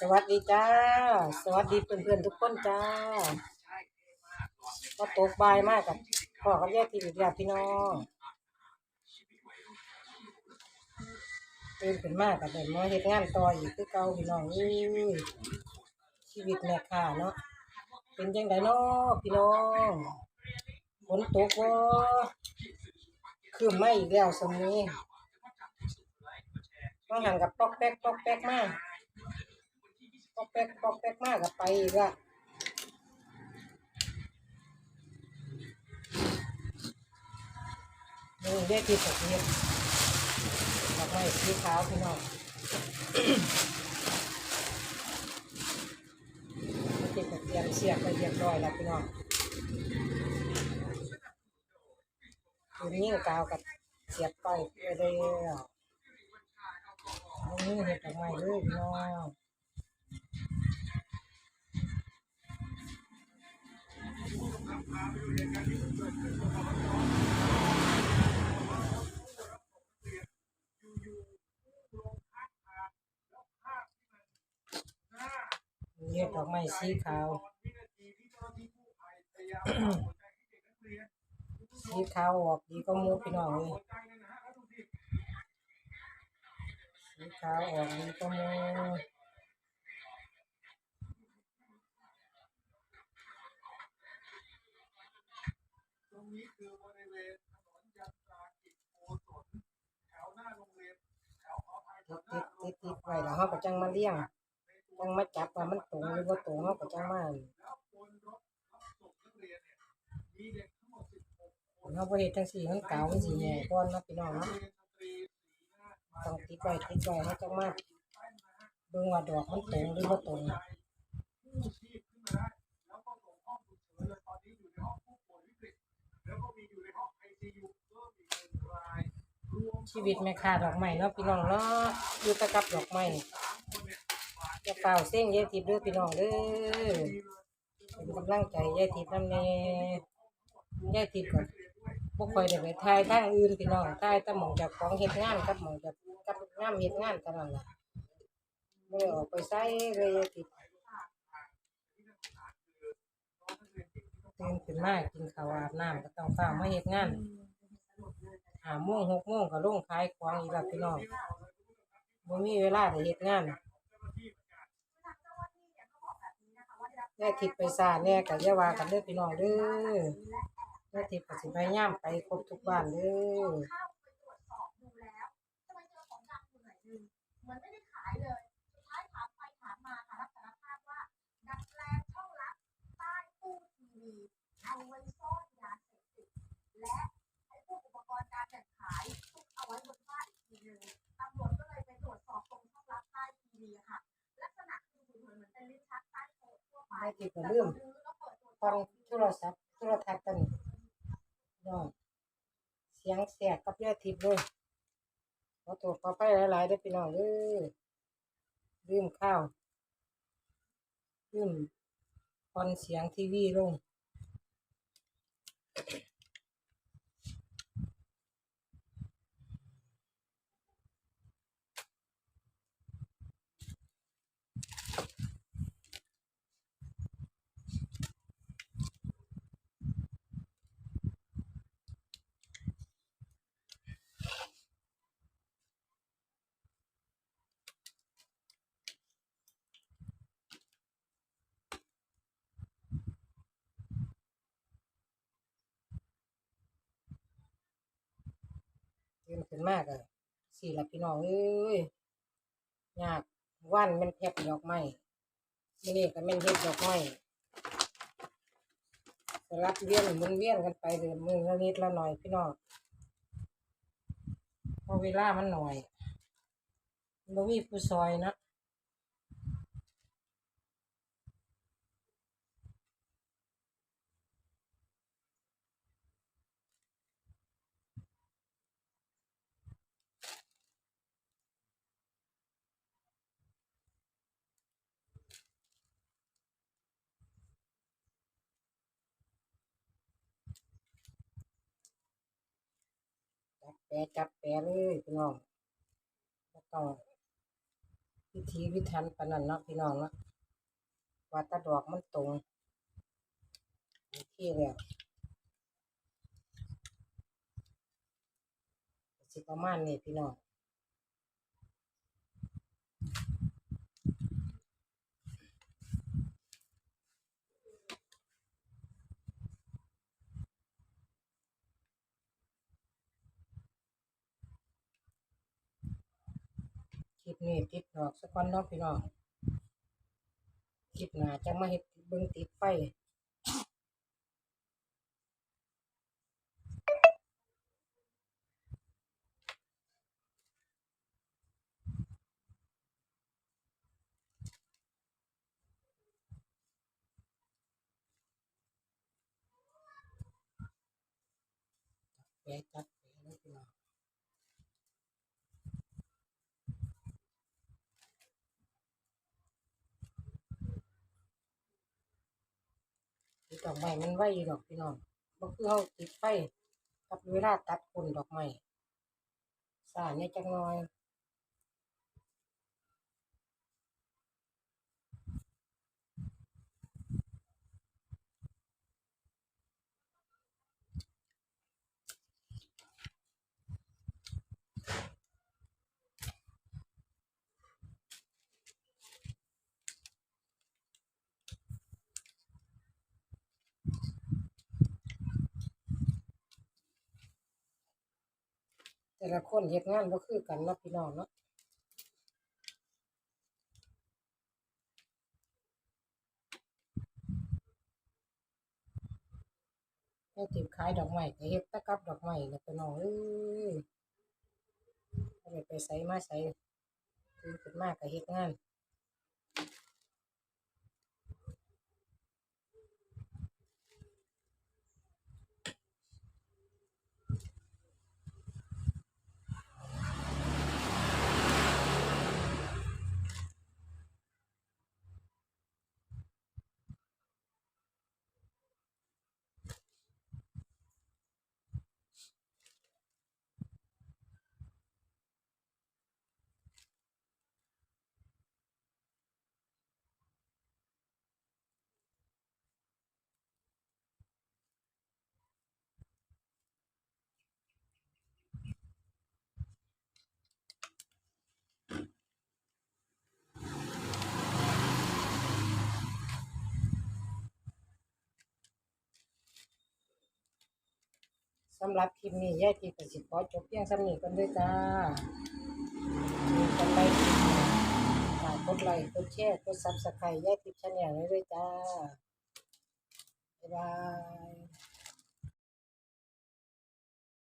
สวัสดีจ้า สวัสดีเพื่อนๆทุกคนจ้าก็ตกบายมากกับพ่อกับแยกที่อีกแล้วพี่น้องตื่นขึ้นมากกับเดินมาเฮ็ดงานต่ออีกคือเก่าพี่น้องอ้ยชีวิตแม่ค้าเนาะเป็นจังไดเนาะพี่น้องฝนตกบ่คือไม่อีกแล้วสมนี้ต้องหันกับปอกแป๊กปอกแป๊กมาก กแป๊กปอกแป๊กมากกับไปอีกละนี่แยกที่ตกเนี่ยดอกไม้สีขาวพี่น้องที่ตกเตรียมเสียบไปเรียบร้อยแล้วพี่น้องคุณยิ่กาวกับเสียบไปไปเลยนี่เห็ดดอกไม้เลยพี่น้อง เรียดอกไม้สีขาว สีขาวออกดีก็มูพี่น้องเลยสีขาวออกดีก็มูติดติดติดติด ไว้แล้วเขาก็จังมาเลี้ยงจังมาจับว่ามันตรงหรือว่าตรงเขาก็จังมาเขาบริเฮ็ดจังสี่ทั้งเก่าทั้งสีแหน่ก้อนนะพี่น้องนะต้องติดไว้ติดไว้เขาจังมาเบิ่งว่าดอกมันตรงหรือว่าตรง ชีวิตแม่ค้าดอกไม้เนาะพี่น้องเนาะอยู่ตะกับดอกไม้จะเฝ้าเส้นยายทิพย์เด้อพี่น้องเด้อเป็นกำลังใจยายทิพย์นำแน่ยายทิพย์ก็บ่ค่อยได้ไปถ่ายทางอื่นพี่น้องถ่ายต่หมองจากของเฮ็ดงานกับหมองจากกับงามเฮ็ดงานเท่านั้นล่ะบ่ได้ออกไปไสเลยยายทิพย์ตื่นขึ้นมากินข้าวอาบน้ำก็ต้องเฝ้ามาเฮ็ดงาน หาโมงหกโมงก็ลงขายของอีกแล้วพี่น้องบ่มีเวลาได้เฮ็ดงานแม่ทิพไปซาแน่ก็อย่าวากันเด้อพี่น้องเด้อแม่ทิพย์ก็สิพยายามไปครบทุกบ้านเด้อะทั่วไปแม่ทิพย์ก็ลืมพอแล้วเปิดตรวจสฟังโทรศัพท์โทรทัศน์ตันพี่น้องเสียงแสกกับแม่ทิพย์เลยขอตัวขอไปหลายๆได้พี่น้องเออลืมข้าวลืมคอนเสียงทีวีลง มากอะสี่ละพี่น้องเอ้ยยากว่านแมันแทบดอกไม้ที่นี่ก็แม่นเฮ็ดดอกไม้สลับเวียนมุนเวียนกันไปเดือนมือละนิดละหน่อยพี่น้องเพราะเวลามันหน่อยบ่มีผู้ซอยนะ แปะจับแปะเลยพี่น้องบ่ต้องพิธีพิธันปนันเนาะพี่น้องเนาะว่าตาดอกมันตรงโอเคแล้วสิประมาณนี้พี่น้อง ลิปนี้ติดดอกสักวันเนาะพี่น้องคลิปหนาจะมาเฮ็ดเบิ่งติดไฟแปจัดแปะเลยพี่น้องติดด อกไม้มันไวอยู่ดอกพี่น้องบ่คือเฮาติดไฟกับเวลาตัดคนดอกไม้สาเนี่ยจังน้อย แต่ละคนเฮ็ดงานบ่คือกันเนาะพี่น้องเนาะแม่ติดขายดอกไม้ก็เฮ็ดตะกับดอกไม้แหละพี่น้องเอ้ยไปไสมาไสตื่นขึ้นมาก็เฮ็ดงาน สำหรับคลิปนี้ยายทิพย์ก็สิขอจบเพียงสำนีกันด้วยจ้ามีกันไปฝากกดไลค์กดแชร์กดซับสไครต์ยายทีชาแนลไว้ด้วยจ้า บ๊ายบาย